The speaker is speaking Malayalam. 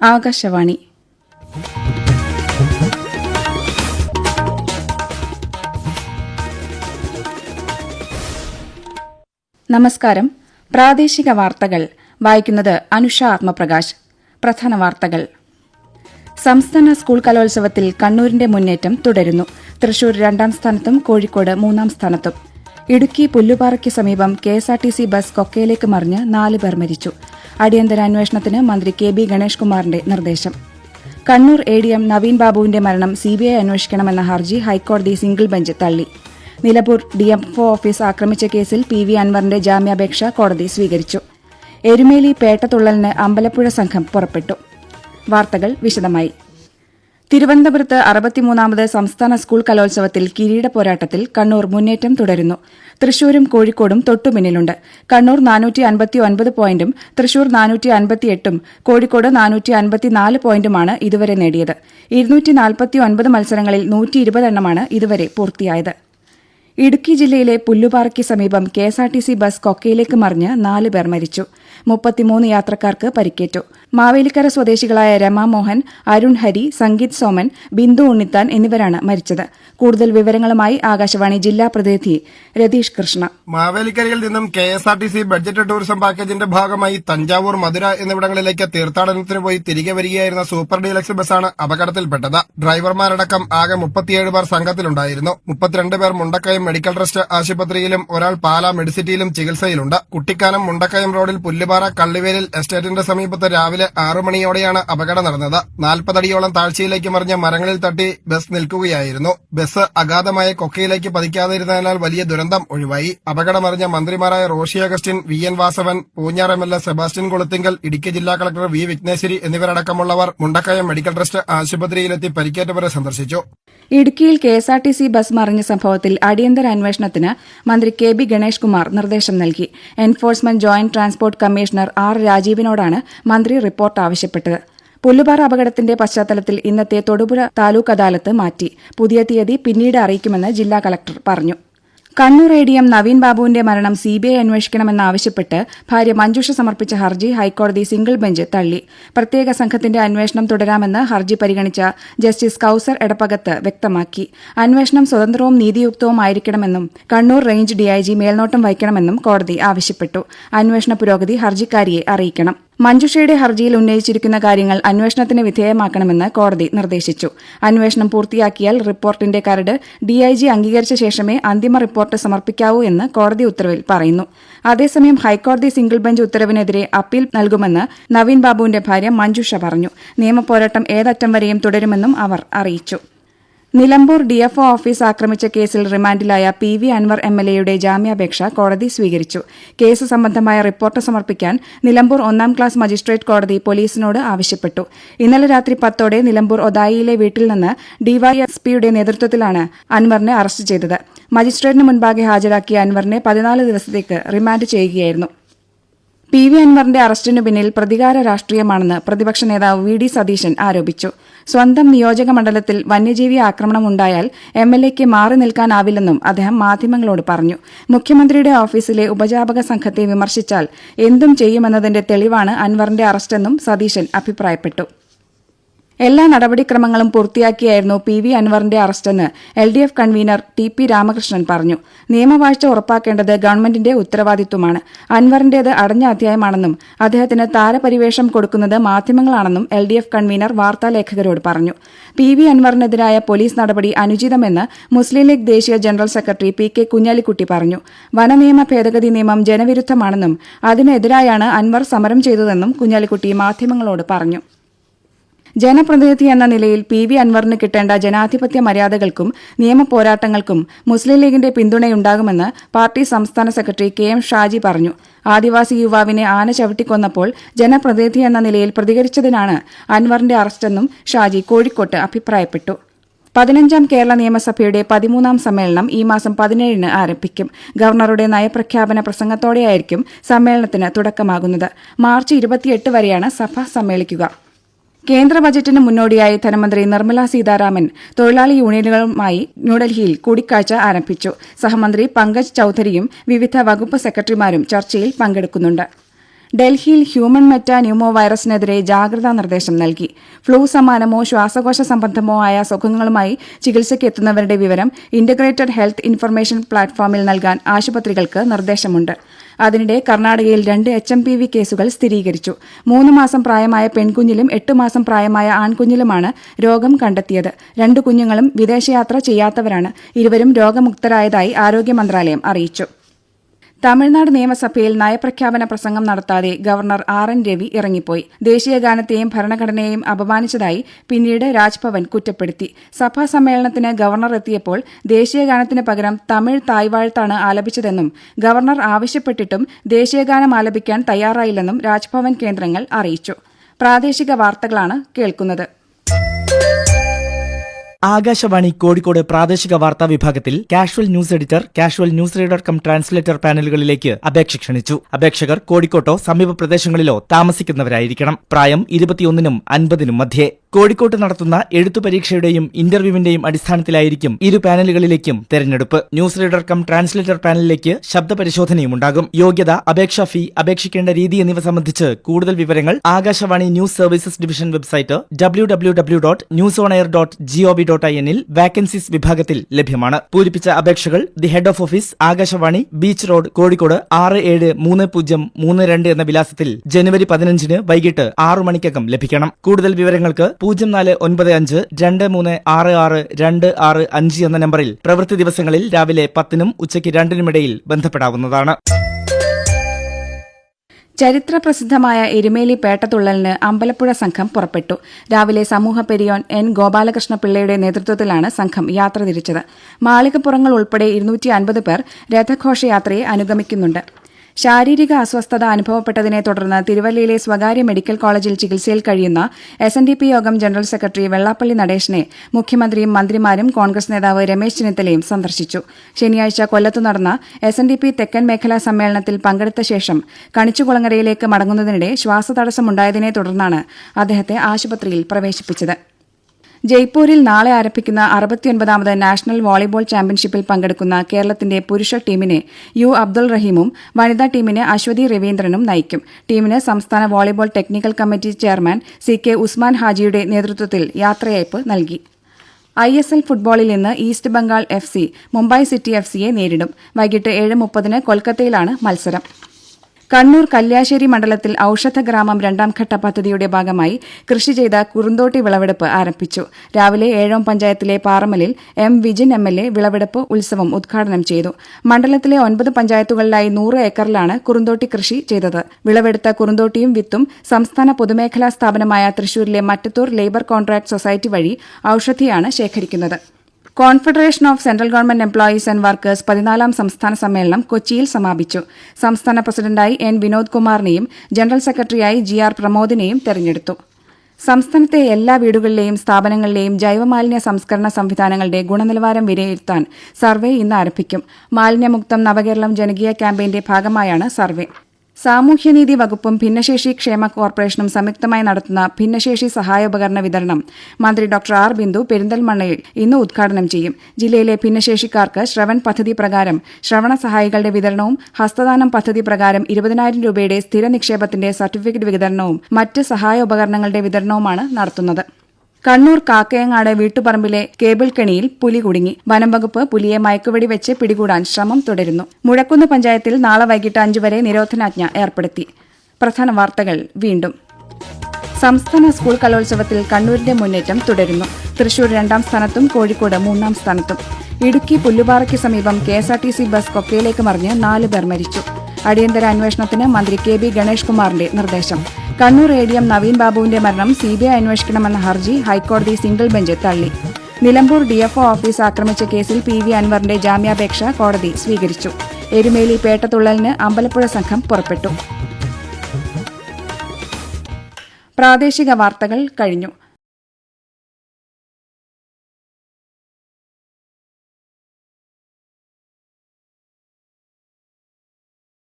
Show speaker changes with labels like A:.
A: ആകാശവാണി. നമസ്കാരം. പ്രാദേശിക വാർത്തകൾ. വായിക്കുന്നത് അനുഷ ആത്മപ്രകാശ്. പ്രധാന വാർത്തകൾ. സംസ്ഥാന സ്കൂൾ കലോത്സവത്തിൽ കണ്ണൂരിന്റെ മുന്നേറ്റം തുടരുന്നു. തൃശൂർ രണ്ടാം സ്ഥാനത്തും കോഴിക്കോട് മൂന്നാം സ്ഥാനത്തും. ഇടുക്കി പുല്ലുപാറയ്ക്ക് സമീപം കെഎസ്ആർടിസി ബസ് കൊക്കയിലേക്ക് മറിഞ്ഞ് നാല് പേർ മരിച്ചു. അടിയന്തര അന്വേഷണത്തിന് മന്ത്രി കെ ബി ഗണേഷ് കുമാറിന്റെ നിർദ്ദേശം. Kannur A D M Naveen ബാബുവിന്റെ മരണം സിബിഐ അന്വേഷിക്കണമെന്ന ഹർജി ഹൈക്കോടതി സിംഗിൾ ബെഞ്ച് തള്ളി. നിലമ്പൂർ ഡിഎംഒ ഓഫീസ് ആക്രമിച്ച കേസിൽ പി വി അൻവറിന്റെ ജാമ്യാപേക്ഷ കോടതി സ്വീകരിച്ചു. എരുമേലി പേട്ടതുള്ളലിന് അമ്പലപ്പുഴ സംഘം പുറപ്പെട്ടു. വാർത്തകൾ വിശദമായി. തിരുവനന്തപുരത്ത് അറുപത്തിമൂന്നാമത് സംസ്ഥാന സ്കൂൾ കലോത്സവത്തിൽ കിരീട പോരാട്ടത്തിൽ കണ്ണൂർ മുന്നേറ്റം തുടരുന്നു. തൃശൂരും കോഴിക്കോടും തൊട്ടുപിന്നിലുണ്ട്. കണ്ണൂർ നാനൂറ്റി അൻപത്തി ഒൻപത് പോയിന്റും തൃശൂർ നാനൂറ്റി അൻപത്തിയെട്ടും കോഴിക്കോട് നാനൂറ്റി അൻപത്തിനാല് പോയിന്റുമാണ് ഇതുവരെ നേടിയത്. ഇരുന്നൂറ്റി നാൽപ്പത്തി ഒൻപത് മത്സരങ്ങളിൽ നൂറ്റി ഇരുപതെണ്ണമാണ് ഇതുവരെ പൂർത്തിയായത്. ഇടുക്കി ജില്ലയിലെ പുല്ലുപാറയ്ക്ക് സമീപം കെഎസ്ആർടിസി ബസ് കൊക്കയിലേക്ക് മറിഞ്ഞ് നാല് പേർ മരിച്ചു. മുപ്പത്തിമൂന്ന് യാത്രക്കാർക്ക് പരിക്കേറ്റു. മാവേലിക്കര സ്വദേശികളായ രമാമോഹൻ അരുൺ ഹരി സംഗീത് സോമൻ ബിന്ദു ഉണ്ണിത്താൻ എന്നിവരാണ് മരിച്ചത്. കൂടുതൽ വിവരങ്ങളുമായി ആകാശവാണി ജില്ലാ പ്രതിനിധി രതീഷ് കൃഷ്ണ.
B: മാവേലിക്കരയിൽ നിന്നും K S R T C budget tourism പാക്കേജിന്റെ ഭാഗമായി തഞ്ചാവൂർ മധുര എന്നിവിടങ്ങളിലേക്ക് തീർത്ഥാടനത്തിന് പോയി തിരികെ വരികയായിരുന്ന സൂപ്പർ ഡീലക്സ് ബസ്സാണ് അപകടത്തിൽപ്പെട്ടത്. ഡ്രൈവർമാരടക്കം ആകെ മുപ്പത്തിയേഴ് പേർ സംഘത്തിലുണ്ടായിരുന്നു. മുപ്പത്തിരണ്ട് പേർ മുണ്ടക്കയം മെഡിക്കൽ ട്രസ്റ്റ് ആശുപത്രിയിലും ഒരാൾ പാലാ മെഡിസിറ്റിയിലും ചികിത്സയിലുണ്ട്. കുട്ടിക്കാനം മുണ്ടക്കയം റോഡിൽ പുല്ലുപാറ കള്ളിവേലിൽ എസ്റ്റേറ്റിന്റെ സമീപത്ത് രാവിലെ ആറു മണിയോടെയാണ് അപകടം നടന്നത്. നാൽപ്പതടിയോളം താഴ്ചയിലേക്ക് മറിഞ്ഞ മരങ്ങളിൽ തട്ടി ബസ് നിൽക്കുകയായിരുന്നു. ബസ് അഗാധമായ കൊക്കയിലേക്ക് പതിക്കാതിരുന്നതിനാൽ വലിയ ദുരന്തം ഒഴിവായി. അപകടമറിഞ്ഞ മന്ത്രിമാരായ Roshy Augustine V N Vasavan Poonjar M L A Sebastian Kulathunkal Idukki ജില്ലാ കളക്ടർ വി വിഘ്നേശ്വരി എന്നിവരടക്കമുള്ളവർ മുണ്ടക്കയം മെഡിക്കൽ ട്രസ്റ്റ് ആശുപത്രിയിലെത്തി പരിക്കേറ്റവരെ സന്ദർശിച്ചു.
A: ഇടുക്കിയിൽ കെഎസ്ആർടിസി ബസ് മറിഞ്ഞ സംഭവത്തിൽ അടിയന്തര അന്വേഷണത്തിന് മന്ത്രി കെ ബി ഗണേഷ് കുമാർ നിർദ്ദേശം നൽകി. Enforcement joint transport commissioner R രാജീവിനോടാണ് മന്ത്രി റിപ്പോർട്ട് ആവശ്യപ്പെട്ടത്. പുല്ലുപാറ അപകടത്തിന്റെ പശ്ചാത്തലത്തിൽ ഇന്നത്തെ തൊടുപുഴ താലൂക്ക് അദാലത്ത് മാറ്റി. പുതിയ തീയതി പിന്നീട് അറിയിക്കുമെന്ന് ജില്ലാ കളക്ടർ പറഞ്ഞു. Kannur A D M Naveen ബാബുവിന്റെ മരണം സിബിഐ അന്വേഷിക്കണമെന്നാവശ്യപ്പെട്ട് ഭാര്യ മഞ്ജുഷ സമർപ്പിച്ച ഹർജി ഹൈക്കോടതി സിംഗിൾ ബെഞ്ച് തള്ളി. പ്രത്യേക സംഘത്തിന്റെ അന്വേഷണം തുടരാമെന്ന് ഹർജി പരിഗണിച്ച ജസ്റ്റിസ് കൌസർ എടപ്പകത്ത് വ്യക്തമാക്കി. അന്വേഷണം സ്വതന്ത്രവും നീതിയുക്തവും ആയിരിക്കണമെന്നും കണ്ണൂർ റേഞ്ച് ഡിഐജി മേൽനോട്ടം വഹിക്കണമെന്നും കോടതി ആവശ്യപ്പെട്ടു. അന്വേഷണ പുരോഗതി ഹർജിക്കാരിയെ അറിയിക്കണം. മഞ്ജുഷയുടെ ഹർജിയിൽ ഉന്നയിച്ചിരിക്കുന്ന കാര്യങ്ങൾ അന്വേഷണത്തിന് വിധേയമാക്കണമെന്ന് കോടതി നിർദ്ദേശിച്ചു. അന്വേഷണം പൂർത്തിയാക്കിയാൽ റിപ്പോർട്ടിന്റെ കരട് ഡിഐജി അംഗീകരിച്ച ശേഷമേ അന്തിമ റിപ്പോർട്ട് സമർപ്പിക്കാവൂ എന്ന് കോടതി ഉത്തരവിൽ പറയുന്നു. അതേസമയം ഹൈക്കോടതി സിംഗിൾ ബെഞ്ച് ഉത്തരവിനെതിരെ അപ്പീൽ നൽകുമെന്ന് നവീൻ ബാബുവിന്റെ ഭാര്യ മഞ്ജുഷ പറഞ്ഞു. നിയമപോരാട്ടം ഏതറ്റം വരെയും തുടരുമെന്നും അവർ അറിയിച്ചു. നിലമ്പൂർ ഡിഎഫ്ഒ ഓഫീസ് ആക്രമിച്ച കേസിൽ റിമാൻഡിലായ P V Anwar M L എയുടെ ജാമ്യാപേക്ഷ കോടതി സ്വീകരിച്ചു. കേസ് സംബന്ധമായ റിപ്പോർട്ട് സമർപ്പിക്കാൻ നിലമ്പൂർ ഒന്നാം ക്ലാസ് മജിസ്ട്രേറ്റ് കോടതി പോലീസിനോട് ആവശ്യപ്പെട്ടു. ഇന്നലെ രാത്രി പത്തോടെ നിലമ്പൂർ ഒതായിയിലെ വീട്ടിൽ നിന്ന് ഡിവൈഎസ്പിയുടെ നേതൃത്വത്തിലാണ് അൻവറിനെ അറസ്റ്റ് ചെയ്തത്. മജിസ്ട്രേറ്റിന് മുൻപാകെ ഹാജരാക്കിയ അൻവറിനെ പതിനാല് ദിവസത്തേക്ക് റിമാൻഡ് ചെയ്യുകയായിരുന്നു. പി വി അൻവറിന്റെ അറസ്റ്റിനു പിന്നിൽ പ്രതികാര രാഷ്ട്രീയമാണെന്ന് പ്രതിപക്ഷ നേതാവ് വി ഡി സതീശൻ ആരോപിച്ചു. സ്വന്തം നിയോജക മണ്ഡലത്തിൽ വന്യജീവി ആക്രമണം ഉണ്ടായാൽ എം എൽ എക്ക് മാറി നിൽക്കാനാവില്ലെന്നും അദ്ദേഹം മാധ്യമങ്ങളോട് പറഞ്ഞു. മുഖ്യമന്ത്രിയുടെ ഓഫീസിലെ ഉപജാപക സംഘത്തെ വിമർശിച്ചാൽ എന്തും ചെയ്യുമെന്നതിന്റെ തെളിവാണ് അൻവറിന്റെ അറസ്റ്റെന്നും സതീശൻ അഭിപ്രായപ്പെട്ടു. എല്ലാ നടപടിക്രമങ്ങളും പൂർത്തിയാക്കിയായിരുന്നു പി വി അൻവറിന്റെ അറസ്റ്റെന്ന് L D F convener T P Ramakrishnan പറഞ്ഞു. നിയമവാഴ്ച ഉറപ്പാക്കേണ്ടത് ഗവൺമെന്റിന്റെ ഉത്തരവാദിത്വമാണ്. അൻവറിന്റേത് അടഞ്ഞ അധ്യായമാണെന്നും അദ്ദേഹത്തിന് താരപരിവേഷം കൊടുക്കുന്നത് മാധ്യമങ്ങളാണെന്നും എൽ ഡി എഫ് കൺവീനർ വാർത്താലേഖകരോട് പറഞ്ഞു. പി വി അൻവറിനെതിരായ പോലീസ് നടപടി അനുചിതമെന്ന് മുസ്ലിം ലീഗ് ദേശീയ general secretary P K Kunhalikutty പറഞ്ഞു. വനനിയമ ഭേദഗതി നിയമം ജനവിരുദ്ധമാണെന്നും അതിനെതിരായാണ് അൻവർ സമരം ചെയ്തതെന്നും കുഞ്ഞാലിക്കുട്ടി മാധ്യമങ്ങളോട് പറഞ്ഞു. ജനപ്രതിനിധി എന്ന നിലയിൽ പി വി അൻവറിന് കിട്ടേണ്ട ജനാധിപത്യ മര്യാദകൾക്കും നിയമപോരാട്ടങ്ങൾക്കും മുസ്ലിം ലീഗിന്റെ പിന്തുണയുണ്ടാകുമെന്ന് പാർട്ടി സംസ്ഥാന സെക്രട്ടറി കെ എം ഷാജി പറഞ്ഞു. ആദിവാസി യുവാവിനെ ആന ചവിട്ടിക്കൊന്നപ്പോൾ ജനപ്രതിനിധി എന്ന നിലയിൽ പ്രതികരിച്ചതിനാണ് അൻവറിന്റെ അറസ്റ്റെന്നും ഷാജി കോഴിക്കോട്ട് അഭിപ്രായപ്പെട്ടു. പതിനഞ്ചാം കേരള നിയമസഭയുടെ പതിമൂന്നാം സമ്മേളനം ഈ മാസം പതിനേഴിന് ആരംഭിക്കും. ഗവർണറുടെ നയപ്രഖ്യാപന പ്രസംഗത്തോടെയായിരിക്കും സമ്മേളനത്തിന് തുടക്കമാകുന്നത്. മാർച്ച് ഇരുപത്തിയെട്ട് വരെയാണ് സഭ സമ്മേളിക്കുക. കേന്ദ്ര ബജറ്റിന് മുന്നോടിയായി ധനമന്ത്രി നിർമ്മല സീതാരാമൻ തൊഴിലാളി യൂണിയനുകളുമായി ന്യൂഡൽഹിയിൽ കൂടിക്കാഴ്ച ആരംഭിച്ചു. സഹമന്ത്രി പങ്കജ് ചൌധരിയും വിവിധ വകുപ്പ് സെക്രട്ടറിമാരും ചർച്ചയിൽ പങ്കെടുക്കുന്നുണ്ട്. ഡൽഹിയിൽ ഹ്യൂമൻ മെറ്റ ന്യൂമോ വൈറസിനെതിരെ ജാഗ്രതാ നിർദ്ദേശം നൽകി. ഫ്ലൂ സമാനമോ ശ്വാസകോശ സംബന്ധമോ ആയ സുഖങ്ങളുമായി ചികിത്സയ്ക്ക് എത്തുന്നവരുടെ വിവരം ഇന്റഗ്രേറ്റഡ് ഹെൽത്ത് ഇൻഫർമേഷൻ പ്ലാറ്റ്ഫോമിൽ നൽകാൻ ആശുപത്രികൾക്ക് നിർദ്ദേശമുണ്ട്. അതിനിടെ കർണാടകയിൽ രണ്ട് എച്ച് എം പി വി കേസുകൾ സ്ഥിരീകരിച്ചു. മൂന്ന് മാസം പ്രായമായ പെൺകുഞ്ഞിലും എട്ട് മാസം പ്രായമായ ആൺകുഞ്ഞിലുമാണ് രോഗം കണ്ടെത്തിയത്. രണ്ട് കുഞ്ഞുങ്ങളും വിദേശയാത്ര ചെയ്യാത്തവരാണ്. ഇരുവരും രോഗമുക്തരായതായി ആരോഗ്യ മന്ത്രാലയം അറിയിച്ചു. തമിഴ്നാട് നിയമസഭയിൽ നയപ്രഖ്യാപന പ്രസംഗം നടത്താതെ ഗവർണർ ആർ എൻ രവി ഇറങ്ങിപ്പോയി. ദേശീയഗാനത്തെയും ഭരണഘടനയെയും അപമാനിച്ചതായി പിന്നീട് രാജ്ഭവൻ കുറ്റപ്പെടുത്തി. സഭാ സമ്മേളനത്തിന് ഗവർണർ എത്തിയപ്പോൾ ദേശീയഗാനത്തിന് പകരം തമിഴ് തായ്വാഴ്ത്താണ് ആലപിച്ചതെന്നും ഗവർണർ ആവശ്യപ്പെട്ടിട്ടും ദേശീയഗാനം ആലപിക്കാൻ തയ്യാറായില്ലെന്നും രാജ്ഭവൻ കേന്ദ്രങ്ങൾ അറിയിച്ചു. പ്രാദേശിക വാർത്തകളാണ് കേൾക്കുന്നത്.
C: ആകാശവാണി കോഴിക്കോട് പ്രാദേശിക വാർത്താ വിഭാഗത്തിൽ casual news editor casual news reader cum translator പാനലുകളിലേക്ക് അപേക്ഷ ക്ഷണിച്ചു. അപേക്ഷകർ കോഴിക്കോട്ടോ സമീപ പ്രദേശങ്ങളിലോ താമസിക്കുന്നവരായിരിക്കണം. പ്രായം ഇരുപത്തിയൊന്നിനും അൻപതിനും മധ്യേ. കോഴിക്കോട്ട് നടത്തുന്ന എഴുത്തു പരീക്ഷയുടെയും ഇന്റർവ്യൂവിന്റെയും അടിസ്ഥാനത്തിലായിരിക്കും ഇരു പാനലുകളിലേക്കും തെരഞ്ഞെടുപ്പ്. ന്യൂസ് റീഡർ കം ട്രാൻസ്ലേറ്റർ പാനലിലേക്ക് ശബ്ദ പരിശോധനയും ഉണ്ടാകും. യോഗ്യത അപേക്ഷാ ഫീ അപേക്ഷിക്കേണ്ട രീതി എന്നിവ സംബന്ധിച്ച് കൂടുതൽ വിവരങ്ങൾ Akashvani news services division website W W W dot news on air dot GOV dot I എന്നിൽ വാക്കൻസീസ് വിഭാഗത്തിൽ ലഭ്യമാണ്. പൂരിപ്പിച്ച അപേക്ഷകൾ the head of office Akashvani beach road Kozhikode ആറ് ഏഴ് മൂന്ന് പൂജ്യം മൂന്ന് രണ്ട് എന്ന വിലാസത്തിൽ ജനുവരി പതിനഞ്ചിന് വൈകിട്ട് ആറു മണിക്കകം ലഭിക്കണം. കൂടുതൽ വിവരങ്ങൾക്ക് പൂജ്യം നാല് ഒൻപത് അഞ്ച് രണ്ട് മൂന്ന് ആറ് ആറ് രണ്ട് ആറ് അഞ്ച് എന്ന നമ്പറിൽ പ്രവൃത്തി ദിവസങ്ങളിൽ രാവിലെ പത്തിനും ഉച്ചയ്ക്ക് രണ്ടിനുമിടയിൽ ബന്ധപ്പെടാവുന്നതാണ്.
A: ചരിത്ര പ്രസിദ്ധമായ എരുമേലി പേട്ടതുള്ളലിന് അമ്പലപ്പുഴ സംഘം പുറപ്പെട്ടു. രാവിലെ സമൂഹ പെരിയോൻ എൻ ഗോപാലകൃഷ്ണ പിള്ളയുടെ നേതൃത്വത്തിലാണ് സംഘം യാത്ര തിരിച്ചത്. മാളികപ്പുറങ്ങൾ ഉൾപ്പെടെ ഇരുന്നൂറ്റി അൻപത് പേർ രഥഘോഷയാത്രയെ അനുഗമിക്കുന്നുണ്ട്. ശാരീരിക അസ്വസ്ഥത അനുഭവപ്പെട്ടതിനെ തുടർന്ന് തിരുവല്ലയിലെ സ്വകാര്യ മെഡിക്കൽ കോളേജിൽ ചികിത്സയിൽ കഴിയുന്ന S N D P Yogam general secretary Vellappally നടേശനെ മുഖ്യമന്ത്രിയും മന്ത്രിമാരും കോൺഗ്രസ് നേതാവ് രമേശ് ചെന്നിത്തലയും സന്ദർശിച്ചു. ശനിയാഴ്ച കൊല്ലത്ത് നടന്ന എസ് എൻ ഡി പി തെക്കൻ മേഖലാ സമ്മേളനത്തിൽ പങ്കെടുത്ത ശേഷം കണിച്ചുകുളങ്ങരയിലേക്ക് മടങ്ങുന്നതിനിടെ ശ്വാസതടസ്സമുണ്ടായതിനെ തുടർന്നാണ് അദ്ദേഹത്തെ ആശുപത്രിയിൽ പ്രവേശിപ്പിച്ചത്. ജയ്പൂരിൽ നാളെ ആരംഭിക്കുന്ന അറുപത്തിയൊൻപതാമത് നാഷണൽ വോളിബോൾ ചാമ്പ്യൻഷിപ്പിൽ പങ്കെടുക്കുന്ന കേരളത്തിന്റെ പുരുഷ ടീമിനെ യു അബ്ദുൾ റഹീമും വനിതാ ടീമിനെ അശ്വതി രവീന്ദ്രനും നയിക്കും. ടീമിന് സംസ്ഥാന volleyball technical committee chairman C K Usman ഹാജിയുടെ നേതൃത്വത്തിൽ യാത്രയയപ്പ് നൽകി. ഐ എസ് എൽ ഫുട്ബോളിൽ ഇന്ന് East Bengal F C Mumbai City F സിയെ നേരിടും. വൈകിട്ട് ഏഴ് മുപ്പതിന് കൊൽക്കത്തയിലാണ് മത്സരം. കണ്ണൂർ കല്യാശ്ശേരി മണ്ഡലത്തിൽ ഔഷധഗ്രാമം രണ്ടാംഘട്ട പദ്ധതിയുടെ ഭാഗമായി കൃഷി ചെയ്ത കുറുന്തോട്ടി വിളവെടുപ്പ് ആരംഭിച്ചു. രാവിലെ ഏഴോം പഞ്ചായത്തിലെ പാറമലിൽ M Vijin M L A വിളവെടുപ്പ് ഉത്സവം ഉദ്ഘാടനം ചെയ്തു. മണ്ഡലത്തിലെ ഒൻപത് പഞ്ചായത്തുകളിലായി നൂറ് ഏക്കറിലാണ് കുറുന്തോട്ടി കൃഷി ചെയ്തത്. വിളവെടുത്ത കുറുന്തോട്ടിയും വിത്തും സംസ്ഥാന പൊതുമേഖലാ സ്ഥാപനമായ തൃശൂരിലെ മറ്റത്തൂർ ലേബർ കോൺട്രാക്ട് സൊസൈറ്റി വഴി ഔഷധിയാണ് ശേഖരിക്കുന്നത്. Confederation of central government employees and workers പതിനാലാം സംസ്ഥാന സമ്മേളനം കൊച്ചിയിൽ സമാപിച്ചു. സംസ്ഥാന പ്രസിഡന്റായി എൻ. വിനോദ് കുമാറിനെയും ജനറൽ സെക്രട്ടറിയായി ജി. ആർ. പ്രമോദിനെയും തെരഞ്ഞെടുത്തു. സംസ്ഥാനത്തെ എല്ലാ വീടുകളിലെയും സ്ഥാപനങ്ങളിലെയും ജൈവമാലിന്യ സംസ്കരണ സംവിധാനങ്ങളുടെ ഗുണനിലവാരം വിലയിരുത്താൻ സർവേ ഇന്ന് ആരംഭിക്കും. മാലിന്യമുക്തം നവകേരളം ജനകീയ ക്യാമ്പയിന്റെ ഭാഗമായാണ് സർവേ. സാമൂഹ്യനീതി വകുപ്പും ഭിന്നശേഷി ക്ഷേമ കോർപ്പറേഷനും സംയുക്തമായി നടത്തുന്ന ഭിന്നശേഷി സഹായോപകരണ വിതരണം മന്ത്രി ഡോക്ടർ ആർ ബിന്ദു പെരിന്തൽമണ്ണയിൽ ഇന്ന് ഉദ്ഘാടനം ചെയ്യും. ജില്ലയിലെ ഭിന്നശേഷിക്കാർക്ക് ശ്രവൺ പദ്ധതി പ്രകാരം ശ്രവണ സഹായികളുടെ വിതരണവും ഹസ്തദാനം പദ്ധതി പ്രകാരം ഇരുപതിനായിരം രൂപയുടെ സ്ഥിര നിക്ഷേപത്തിന്റെ സർട്ടിഫിക്കറ്റ് വിതരണവും മറ്റ് സഹായോപകരണങ്ങളുടെ വിതരണവുമാണ് നടത്തുന്നത്. കണ്ണൂർ കാക്കയങ്ങാട് വീട്ടുപറമ്പിലെ കേബിൾ കെണിയിൽ പുലി കുടുങ്ങി. വനം വകുപ്പ് പുലിയെ മയക്കുവെടി വെച്ച് പിടികൂടാൻ ശ്രമം തുടരുന്നു. മുഴക്കുന്ന് പഞ്ചായത്തിൽ നാളെ വൈകിട്ട് അഞ്ചുവരെ നിരോധനാജ്ഞ ഏർപ്പെടുത്തി. പ്രധാന വാർത്തകൾ വീണ്ടും. സംസ്ഥാന സ്കൂൾ കലോത്സവത്തിൽ കണ്ണൂരിന്റെ മുന്നേറ്റം തുടരുന്നു. തൃശൂർ രണ്ടാം സ്ഥാനത്തും കോഴിക്കോട് മൂന്നാം സ്ഥാനത്തും. ഇടുക്കി പുല്ലുപാറയ്ക്ക് സമീപം K S R T C bus കൊക്കയിലേക്ക് മറിഞ്ഞ് നാല് പേർ മരിച്ചു. അടിയന്തര അന്വേഷണത്തിന് മന്ത്രി കെ ബി ഗണേഷ് കുമാറിന്റെ നിർദ്ദേശം. Kannur A D M Naveen ബാബുവിന്റെ മരണം സി ബി ഐ അന്വേഷിക്കണമെന്ന ഹർജി ഹൈക്കോടതി സിംഗിൾ ബെഞ്ച് തള്ളി. നിലമ്പൂർ ഡിഎഫ്ഒ ഓഫീസ് ആക്രമിച്ച കേസിൽ പി വി അൻവറിന്റെ ജാമ്യാപേക്ഷ കോടതി സ്വീകരിച്ചു. എരുമേലി പേട്ടതുള്ളലിന് അമ്പലപ്പുഴ സംഘം പുറപ്പെട്ടു. പ്രാദേശിക വാർത്തകൾ കഴിഞ്ഞു.